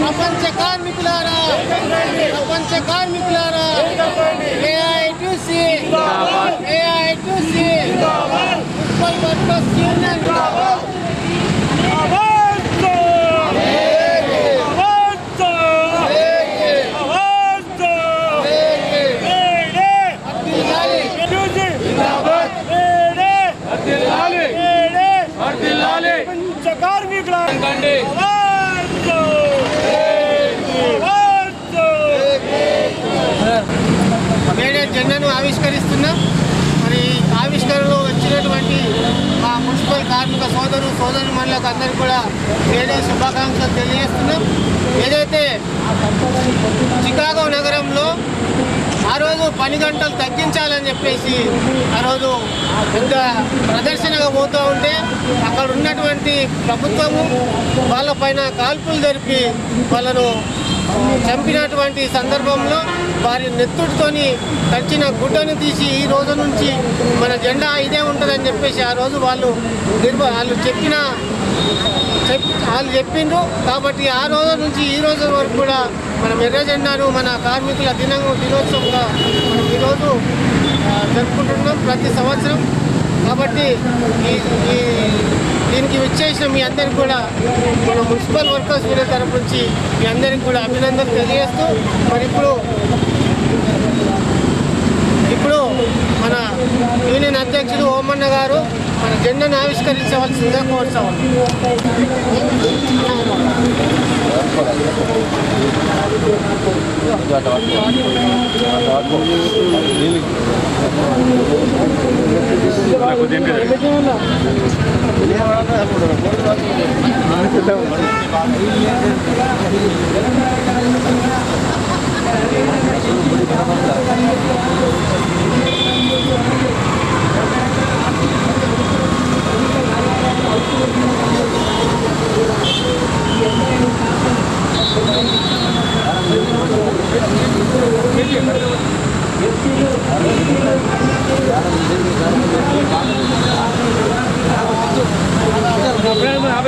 ప్రపంచ కార్మికులారా ప్రపంచ కార్మికులారా ఏఐటిసి ఏఐటిసి ముప్పై వర్కర్స్ యూనియన్ సోదరు సోదరు మనులకు అందరికీ కూడా నేనే శుభాకాంక్షలు తెలియజేస్తున్నాం. ఏదైతే చికాగో నగరంలో ఆ రోజు పని గంటలు తగ్గించాలని చెప్పేసి ఆ రోజు పెద్ద ప్రదర్శనగా పోతూ ఉంటే అక్కడ ఉన్నటువంటి ప్రభుత్వము వాళ్ళపైన కాల్పులు జరిపి వాళ్ళను చంపినటువంటి సందర్భంలో వారి నెత్తుడితోని కచ్చిన గుడ్డను తీసి ఈ రోజు నుంచి మన జెండా ఇదే ఉంటుందని చెప్పేసి ఆ రోజు వాళ్ళు వాళ్ళు చెప్పిన చెప్ వాళ్ళు చెప్పిండ్రు. కాబట్టి ఆ రోజు నుంచి ఈ రోజు వరకు కూడా మనం ఎర్ర జెండాను మన కార్మికుల దిన దినోత్సవంగా మనం ఈరోజు జరుపుకుంటున్నాం ప్రతి సంవత్సరం. కాబట్టి ఈ ఈ దీనికి విచ్చేసిన మీ అందరికి కూడా మన మున్సిపల్ వర్కర్స్ యూనియన్ తరపు నుంచి మీ అందరికి కూడా అభినందనలు తెలియజేస్తూ మరి ఇప్పుడు ఇప్పుడు మన యూనియన్ అధ్యక్షుడు ఓమన్న గారు జెండాను ఆవిష్కరించవలసిందిగా కోరుతా ఉన్నాం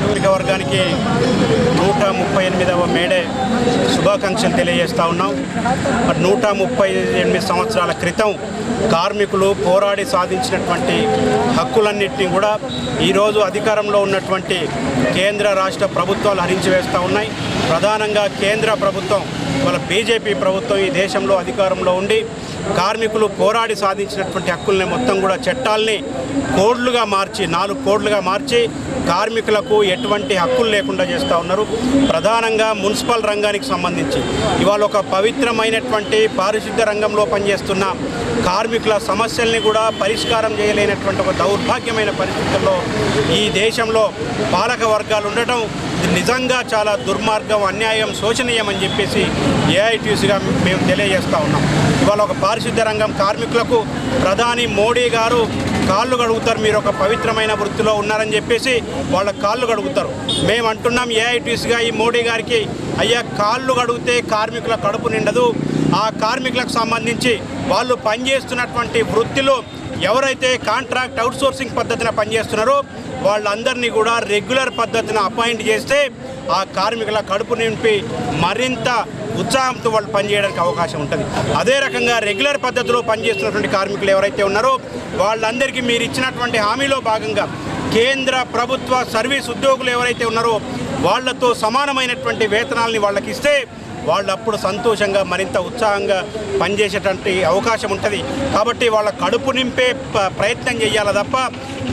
కార్మిక వర్గానికి నూట ముప్పై ఎనిమిదవ మేడే శుభాకాంక్షలు తెలియజేస్తూ ఉన్నాం. మరి నూట ముప్పై ఎనిమిది సంవత్సరాల క్రితం కార్మికులు పోరాడి సాధించినటువంటి హక్కులన్నింటినీ కూడా ఈరోజు అధికారంలో ఉన్నటువంటి కేంద్ర రాష్ట్ర ప్రభుత్వాలు హరించి వేస్తూ ఉన్నాయి. ప్రధానంగా కేంద్ర ప్రభుత్వం వాళ్ళ బీజేపీ ప్రభుత్వం ఈ దేశంలో అధికారంలో ఉండి కార్మికులు పోరాడి సాధించినటువంటి హక్కుల్ని మొత్తం కూడా చట్టాల్ని కోడ్లుగా మార్చి నాలుగు కోడ్లుగా మార్చి కార్మికులకు ఎటువంటి హక్కులు లేకుండా చేస్తూ ఉన్నారు. ప్రధానంగా మున్సిపల్ రంగానికి సంబంధించి. ఇవాళ ఒక పవిత్రమైనటువంటి పారిశుద్ధ్య రంగంలో పనిచేస్తున్న కార్మికుల సమస్యల్ని కూడా పరిష్కారం చేయలేనటువంటి ఒక దౌర్భాగ్యమైన పరిస్థితుల్లో ఈ దేశంలో పాలక వర్గాలు ఉండటం నిజంగా చాలా దుర్మార్గం అన్యాయం శోచనీయం అని చెప్పేసి ఏఐటీసీగా మేము తెలియజేస్తూ ఉన్నాం. ఇవాళ ఒక పారిశుద్ధ్య రంగం కార్మికులకు ప్రధాని మోడీ గారు కాళ్ళు కడుగుతారు. మీరు ఒక పవిత్రమైన వృత్తిలో ఉన్నారని చెప్పేసి వాళ్ళ కాళ్ళు కడుగుతారు. మేము అంటున్నాం ఏఐటీసీగా ఈ మోడీ గారికి అయ్యా కాళ్ళు కడిగితే కార్మికుల కడుపు నిండదు. ఆ కార్మికులకు సంబంధించి వాళ్ళు పనిచేస్తున్నటువంటి వృత్తిలో ఎవరైతే కాంట్రాక్ట్ అవుట్సోర్సింగ్ పద్ధతిన పనిచేస్తున్నారో వాళ్ళందరినీ కూడా రెగ్యులర్ పద్ధతిన అపాయింట్ చేస్తే ఆ కార్మికుల కడుపు నింపి మరింత ఉత్సాహంతో వాళ్ళు పనిచేయడానికి అవకాశం ఉంటుంది. అదే రకంగా రెగ్యులర్ పద్ధతిలో పనిచేస్తున్నటువంటి కార్మికులు ఎవరైతే ఉన్నారో వాళ్ళందరికీ మీరు ఇచ్చినటువంటి హామీలో భాగంగా కేంద్ర ప్రభుత్వ సర్వీస్ ఉద్యోగులు ఎవరైతే ఉన్నారో వాళ్ళతో సమానమైనటువంటి వేతనాలని వాళ్ళకి ఇస్తే వాళ్ళు అప్పుడు సంతోషంగా మరింత ఉత్సాహంగా పనిచేసేటువంటి అవకాశం ఉంటుంది. కాబట్టి వాళ్ళ కడుపు నింపే ప్రయత్నం చేయాలి తప్ప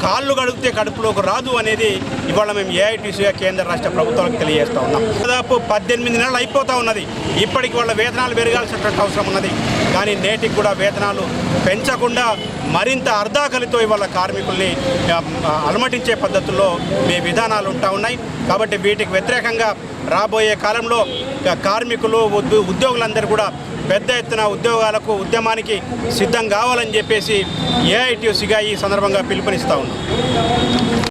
కాళ్ళు కడిగితే కడుపులోకి రాదు అనేది ఇవాళ మేము ఏఐటీసీగా కేంద్ర రాష్ట్ర ప్రభుత్వాలకు తెలియజేస్తూ ఉన్నాం. దాదాపు పద్దెనిమిది నెలలు అయిపోతూ ఉన్నది. ఇప్పటికి వాళ్ళ వేతనాలు పెరగాల్సినటువంటి అవసరం ఉన్నది. కానీ నేటికి కూడా వేతనాలు పెంచకుండా మరింత అర్ధాకలితో ఇవాళ కార్మికుల్ని అలమటించే పద్ధతుల్లో మీ విధానాలు ఉంటా ఉన్నాయి. కాబట్టి వీటికి వ్యతిరేకంగా రాబోయే కాలంలో కార్మికులు కార్మికులు ఉద్యోగులందరూ కూడా పెద్ద ఎత్తున ఉద్యోగాలకు ఉద్యమానికి సిద్ధం కావాలని చెప్పేసి ఏఐటీసీగా ఈ సందర్భంగా పిలుపునిస్తా ఉన్నాం.